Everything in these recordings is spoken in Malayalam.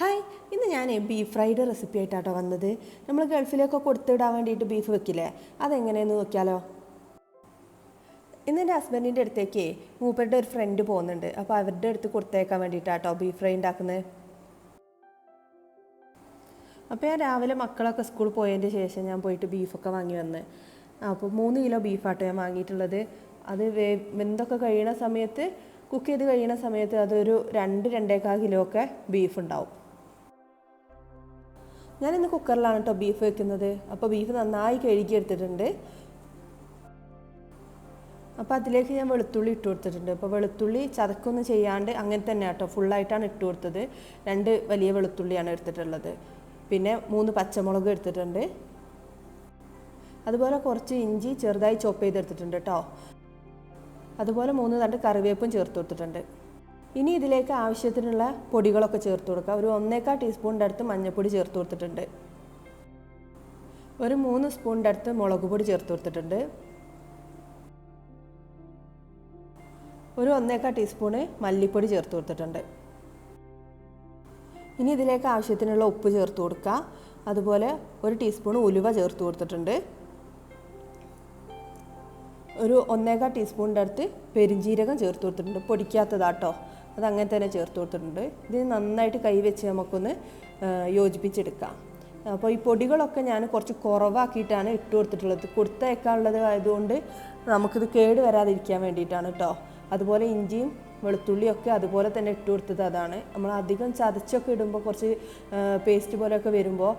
ഹായ് ഇന്ന് ഞാൻ ബീഫ് ഫ്രൈഡ് റെസിപ്പി ആയിട്ടാട്ടോ വന്നത്. നമ്മൾ ഗൾഫിലേക്കൊക്കെ കൊടുത്തിടാൻ വേണ്ടിയിട്ട് ബീഫ് വെക്കില്ലേ? അതെങ്ങനെയെന്ന് നോക്കിയാലോ? ഇന്ന് എന്റെ ഹസ്ബൻഡിന്റെ അടുത്തേക്ക് മൂപ്പരുടെ ഒരു ഫ്രണ്ട് പോകുന്നുണ്ട്. അപ്പോൾ അവരുടെ അടുത്ത് കൊടുത്തേക്കാൻ വേണ്ടിയിട്ടാട്ടോ ബീഫ് ഫ്രൈ ഉണ്ടാക്കുന്നത് അപ്പോൾ ഞാൻ രാവിലെ മക്കളൊക്കെ സ്കൂളിൽ പോയതിന്റെ ശേഷം ഞാൻ പോയിട്ട് ബീഫൊക്കെ വാങ്ങി വന്ന്. അപ്പോൾ മൂന്ന് കിലോ ബീഫാട്ടോ ഞാൻ വാങ്ങിയിട്ടുള്ളത്. അത് വേ വെന്തൊക്കെ കഴിയണ സമയത്ത് കുക്ക് ചെയ്ത് കഴിയണ സമയത്ത് അതൊരു രണ്ട് രണ്ടേക്കാൽ കിലോ ഒക്കെ ബീഫ് ഉണ്ടാവും. ഞാനിന്ന് കുക്കറിലാണ് കേട്ടോ ബീഫ് വെക്കുന്നത്. അപ്പോൾ ബീഫ് നന്നായി കഴുകി എടുത്തിട്ടുണ്ട്. അപ്പോൾ അതിലേക്ക് ഞാൻ വെളുത്തുള്ളി ഇട്ട് കൊടുത്തിട്ടുണ്ട്. അപ്പോൾ വെളുത്തുള്ളി ചതക്കൊന്നും ചെയ്യാണ്ട് അങ്ങനെ തന്നെ കേട്ടോ ഫുള്ളായിട്ടാണ് ഇട്ട് കൊടുത്തത്. രണ്ട് വലിയ വെളുത്തുള്ളിയാണ് എടുത്തിട്ടുള്ളത്. പിന്നെ മൂന്ന് പച്ചമുളക് എടുത്തിട്ടുണ്ട്. അതുപോലെ കുറച്ച് ഇഞ്ചി ചെറുതായി ചോപ്പ് ചെയ്തെടുത്തിട്ടുണ്ട് കേട്ടോ അതുപോലെ മൂന്ന് തണ്ട് കറിവേപ്പും ചേർത്ത് കൊടുത്തിട്ടുണ്ട്. ഇനി ഇതിലേക്ക് ആവശ്യത്തിനുള്ള പൊടികളൊക്കെ ചേർത്ത് കൊടുക്കുക. ഒരു ഒന്നേക്കാൾ ടീസ്പൂണിന്റെ അടുത്ത് മഞ്ഞൾപ്പൊടി ചേർത്ത് കൊടുത്തിട്ടുണ്ട്. ഒരു മൂന്ന് സ്പൂണിന്റെ അടുത്ത് മുളക് പൊടി ചേർത്ത് കൊടുത്തിട്ടുണ്ട്. ഒരു ഒന്നേക്കാൾ ടീസ്പൂണ് മല്ലിപ്പൊടി ചേർത്ത് കൊടുത്തിട്ടുണ്ട്. ഇനി ഇതിലേക്ക് ആവശ്യത്തിനുള്ള ഉപ്പ് ചേർത്ത് കൊടുക്കുക. അതുപോലെ ഒരു ടീസ്പൂൺ ഉലുവ ചേർത്ത് കൊടുത്തിട്ടുണ്ട്. ഒരു ഒന്നേകാൽ ടീസ്പൂണിന്റെ അടുത്ത് പെരിഞ്ജീരകം ചേർത്ത് കൊടുത്തിട്ടുണ്ട്. പൊടിക്കാത്തതാട്ടോ. അത് അങ്ങനെ തന്നെ ചേർത്ത് കൊടുത്തിട്ടുണ്ട്. ഇത് നന്നായിട്ട് കൈവച്ച് നമുക്കൊന്ന് യോജിപ്പിച്ചെടുക്കാം. അപ്പോൾ ഈ പൊടികളൊക്കെ ഞാൻ കുറച്ച് കുറവാക്കിയിട്ടാണ് ഇട്ട് കൊടുത്തിട്ടുള്ളത്. കൊടുത്തേക്കാനുള്ളത് ആയതുകൊണ്ട് നമുക്കിത് കേട് വരാതിരിക്കാൻ വേണ്ടിയിട്ടാണ് കേട്ടോ അതുപോലെ ഇഞ്ചിയും വെളുത്തുള്ളിയൊക്കെ അതുപോലെ തന്നെ ഇട്ട് കൊടുത്തത് അതാണ്. നമ്മൾ അധികം ചതച്ചൊക്കെ ഇടുമ്പോൾ കുറച്ച് പേസ്റ്റ് പോലെയൊക്കെ വരുമ്പോൾ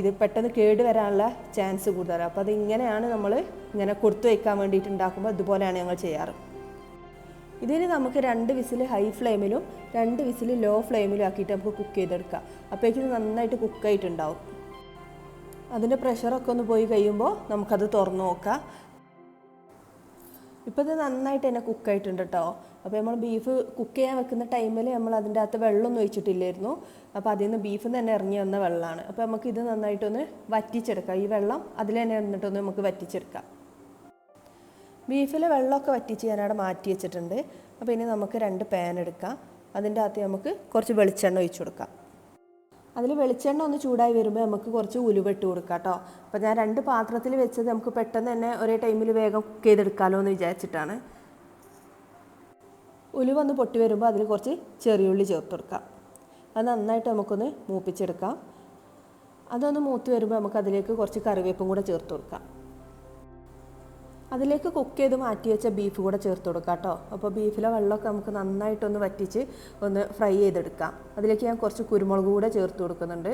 ഇത് പെട്ടെന്ന് കേട് വരാനുള്ള ചാൻസ് കൂടുതലാണ്. അപ്പോൾ അത് ഇങ്ങനെയാണ് നമ്മൾ ഇങ്ങനെ കൊടുത്തു വയ്ക്കാൻ വേണ്ടിയിട്ട് ഉണ്ടാക്കുമ്പോൾ ഇതുപോലെയാണ് ഞങ്ങൾ ചെയ്യാറ്. ഇതിന് നമുക്ക് രണ്ട് വിസിൽ ഹൈ ഫ്ലെയിമിലും രണ്ട് വിസിൽ ലോ ഫ്ലെയിമിലും ആക്കിയിട്ട് നമുക്ക് കുക്ക് ചെയ്തെടുക്കാം. അപ്പോഴേക്കും നന്നായിട്ട് കുക്കായിട്ടുണ്ടാവും അതിന്റെ പ്രഷറൊക്കെ ഒന്ന് പോയി കഴിയുമ്പോൾ നമുക്കത് തുറന്നു നോക്കാം. ഇപ്പോൾ ഇത് നന്നായിട്ട് തന്നെ കുക്കായിട്ടുണ്ട് കേട്ടോ അപ്പോൾ നമ്മൾ ബീഫ് കുക്ക് ചെയ്യാൻ വെക്കുന്ന ടൈമിൽ നമ്മൾ അതിന്റെ അകത്ത് വെള്ളമൊന്നും ഒഴിച്ചിട്ടില്ലായിരുന്നു. അപ്പോൾ അതിൽ നിന്ന് ബീഫ് തന്നെ ഇറങ്ങി വന്ന വെള്ളമാണ്. അപ്പോൾ നമുക്ക് ഇത് നന്നായിട്ടൊന്ന് വറ്റിച്ചെടുക്കാം. ഈ വെള്ളം അതിൽ തന്നെ വന്നിട്ടൊന്ന് നമുക്ക് വറ്റിച്ചെടുക്കാം. ബീഫിലെ വെള്ളമൊക്കെ വറ്റിച്ച് ഞാനവിടെ മാറ്റി വെച്ചിട്ടുണ്ട്. അപ്പോൾ ഇനി നമുക്ക് രണ്ട് പാൻ എടുക്കാം. അതിന്റെ അകത്ത് നമുക്ക് കുറച്ച് വെളിച്ചെണ്ണ ഒഴിച്ചു കൊടുക്കാം. അതിൽ വെളിച്ചെണ്ണ ഒന്ന് ചൂടായി വരുമ്പോൾ നമുക്ക് കുറച്ച് ഉലുവെട്ട് കൊടുക്കാം കേട്ടോ അപ്പോൾ ഞാൻ രണ്ട് പാത്രത്തിൽ വെച്ചത് നമുക്ക് പെട്ടെന്ന് തന്നെ ഒരേ ടൈമിൽ വേഗം കുക്ക് ചെയ്തെടുക്കാമല്ലോ എന്ന് വിചാരിച്ചിട്ടാണ്. ഉലുവ ഒന്ന് പൊട്ടി വരുമ്പോൾ അതിൽ കുറച്ച് ചെറിയുള്ളി ചേർത്ത് കൊടുക്കാം. അത് നന്നായിട്ട് നമുക്കൊന്ന് മൂപ്പിച്ചെടുക്കാം. അതൊന്ന് മൂത്ത് വരുമ്പോൾ നമുക്ക് അതിലേക്ക് കുറച്ച് കറിവേപ്പും കൂടെ ചേർത്ത് കൊടുക്കാം. അതിലേക്ക് കുക്ക് ചെയ്ത് മാറ്റി വെച്ച ബീഫ് കൂടെ ചേർത്ത് കൊടുക്കാം കേട്ടോ. അപ്പോൾ ബീഫിലെ വെള്ളമൊക്കെ നമുക്ക് നന്നായിട്ടൊന്ന് വറ്റിച്ച് ഒന്ന് ഫ്രൈ ചെയ്തെടുക്കാം. അതിലേക്ക് ഞാൻ കുറച്ച് കുരുമുളക് കൂടെ ചേർത്ത് കൊടുക്കുന്നുണ്ട്.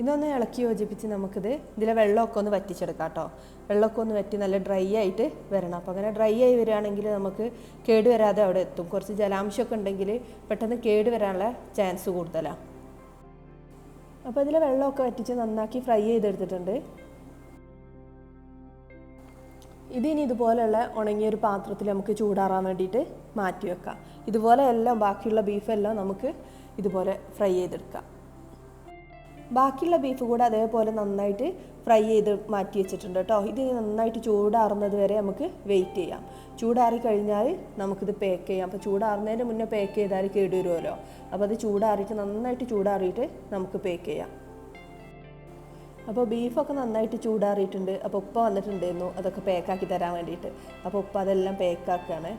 ഇതൊന്ന് ഇളക്കി യോജിപ്പിച്ച് നമുക്കിത് ഇതിലെ വെള്ളമൊക്കെ ഒന്ന് വറ്റിച്ചെടുക്കാം കേട്ടോ. വെള്ളമൊക്കെ ഒന്ന് വറ്റി നല്ല ഡ്രൈ ആയിട്ട് വരണം. അപ്പോൾ അങ്ങനെ ഡ്രൈ ആയി വരികയാണെങ്കിൽ നമുക്ക് കേട് വരാതെ അവിടെ എത്തും. കുറച്ച് ജലാംശമൊക്കെ ഉണ്ടെങ്കിൽ പെട്ടെന്ന് കേട് വരാനുള്ള ചാൻസ് കൂടുതലാണ് അപ്പോൾ ഇതിലെ വെള്ളമൊക്കെ വറ്റിച്ച് നന്നാക്കി ഫ്രൈ ചെയ്തെടുത്തിട്ടുണ്ട്. ഇതിനി ഇതുപോലെയുള്ള ഉണങ്ങിയ ഒരു പാത്രത്തിൽ നമുക്ക് ചൂടാറാൻ വേണ്ടിയിട്ട് മാറ്റി വെക്കാം. ഇതുപോലെ എല്ലാം ബാക്കിയുള്ള ബീഫെല്ലാം നമുക്ക് ഇതുപോലെ ഫ്രൈ ചെയ്തെടുക്കാം. ബാക്കിയുള്ള ബീഫ് കൂടെ അതേപോലെ നന്നായിട്ട് ഫ്രൈ ചെയ്ത് മാറ്റി വെച്ചിട്ടുണ്ട് കേട്ടോ. ഇത് നന്നായിട്ട് ചൂടാറുന്നത് വരെ നമുക്ക് വെയിറ്റ് ചെയ്യാം. ചൂടാറി കഴിഞ്ഞാൽ നമുക്കിത് പാക്ക് ചെയ്യാം. അപ്പോൾ ചൂടാറുന്നതിന് മുന്നേ പാക്ക് ചെയ്താൽ കേടുവരുമല്ലോ. അപ്പോൾ അത് ചൂടാറിയിട്ട് നന്നായിട്ട് ചൂടാറിയിട്ട് നമുക്ക് പാക്ക് ചെയ്യാം. അപ്പോൾ ബീഫൊക്കെ നന്നായിട്ട് ചൂടാറിയിട്ടുണ്ട്. അപ്പോൾ ഉപ്പ വന്നിട്ടുണ്ടായിരുന്നു. അതൊക്കെ പാക്കാക്കി തരാൻ വേണ്ടിയിട്ട്. അപ്പോൾ ഉപ്പ അതെല്ലാം പാക്കാക്കുകയാണ്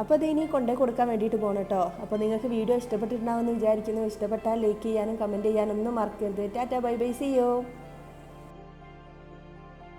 അപ്പോൾ അത് ഇനി കൊണ്ടേ കൊടുക്കാൻ വേണ്ടിയിട്ട് പോകണം കേട്ടോ അപ്പോൾ നിങ്ങൾക്ക് വീഡിയോ ഇഷ്ടപ്പെട്ടിട്ടുണ്ടാവുമെന്ന് വിചാരിക്കുന്നു. ഇഷ്ടപ്പെട്ടാൽ ലൈക്ക് ചെയ്യാനും കമന്റ് ചെയ്യാനും ഒന്നും മറക്കരുത്. ടാറ്റാ ബൈ ബൈ സി യോ.